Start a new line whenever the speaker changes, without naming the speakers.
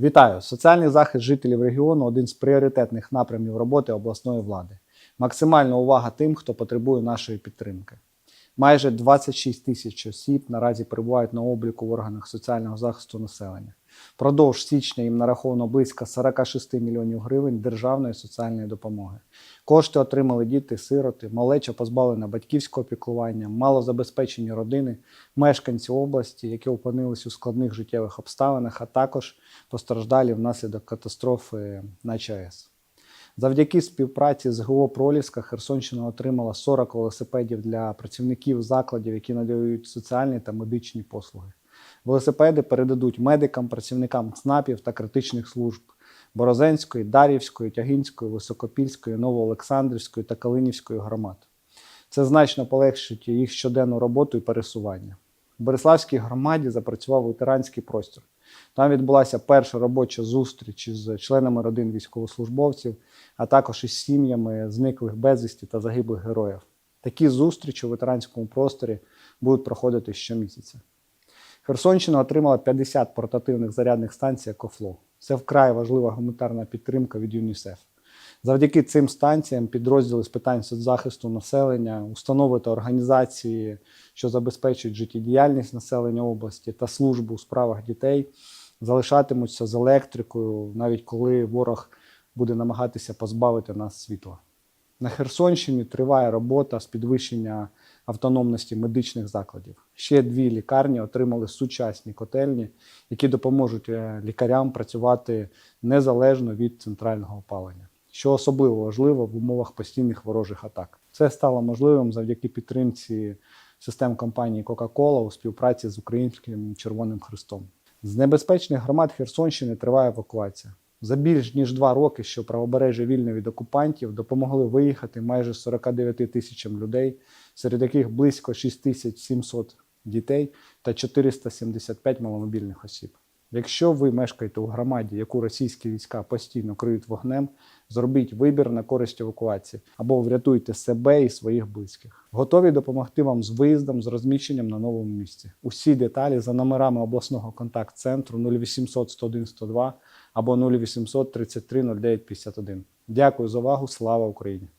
Вітаю! Соціальний захист жителів регіону один з пріоритетних напрямів роботи обласної влади. Максимальна увага тим, хто потребує нашої підтримки. Майже 26 тисяч осіб наразі перебувають на обліку в органах соціального захисту населення. Продовж січня їм нараховано близько 46 мільйонів гривень державної соціальної допомоги. Кошти отримали діти, сироти, малеча позбавлена батьківського піклування, малозабезпечені родини, мешканці області, які опинились у складних життєвих обставинах, а також постраждалі внаслідок катастрофи на ЧАЕС. Завдяки співпраці з ГО Проліска Херсонщина отримала 40 велосипедів для працівників закладів, які надають соціальні та медичні послуги. Велосипеди передадуть медикам, працівникам ЦНАПів та критичних служб Борозенської, Дар'ївської, Тягинської, Високопільської, Новоолександрівської та Калинівської громад. Це значно полегшить їх щоденну роботу і пересування. У Береславській громаді запрацював ветеранський простір. Там відбулася перша робоча зустріч з членами родин військовослужбовців, а також із сім'ями зниклих безвісті та загиблих героїв. Такі зустрічі у ветеранському просторі будуть проходити щомісяця. Херсонщина отримала 50 портативних зарядних станцій «Екофло». Це вкрай важлива гуманітарна підтримка від ЮНІСЕФ. Завдяки цим станціям підрозділи з питань соцзахисту населення, установи та організації, що забезпечують життєдіяльність населення області та службу у справах дітей, залишатимуться з електрикою, навіть коли ворог буде намагатися позбавити нас світла. На Херсонщині триває робота з підвищення автономності медичних закладів. Ще дві лікарні отримали сучасні котельні, які допоможуть е, лікарям працювати незалежно від центрального опалення, що особливо важливо в умовах постійних ворожих атак. Це стало можливим завдяки підтримці систем компанії Coca-Cola у співпраці з Українським Червоним Хрестом. З небезпечних громад Херсонщини триває евакуація. За більш ніж два роки, що правобережжя вільне від окупантів, допомогли виїхати майже 49 тисячам людей, серед яких близько 6700 дітей та 475 маломобільних осіб. Якщо ви мешкаєте у громаді, яку російські війська постійно криють вогнем, зробіть вибір на користь евакуації або врятуйте себе і своїх близьких. Готові допомогти вам з виїздом, з розміщенням на новому місці. Усі деталі за номерами обласного контакт-центру 0800 101 102 або 0800 33 09 51. Дякую за увагу. Слава Україні!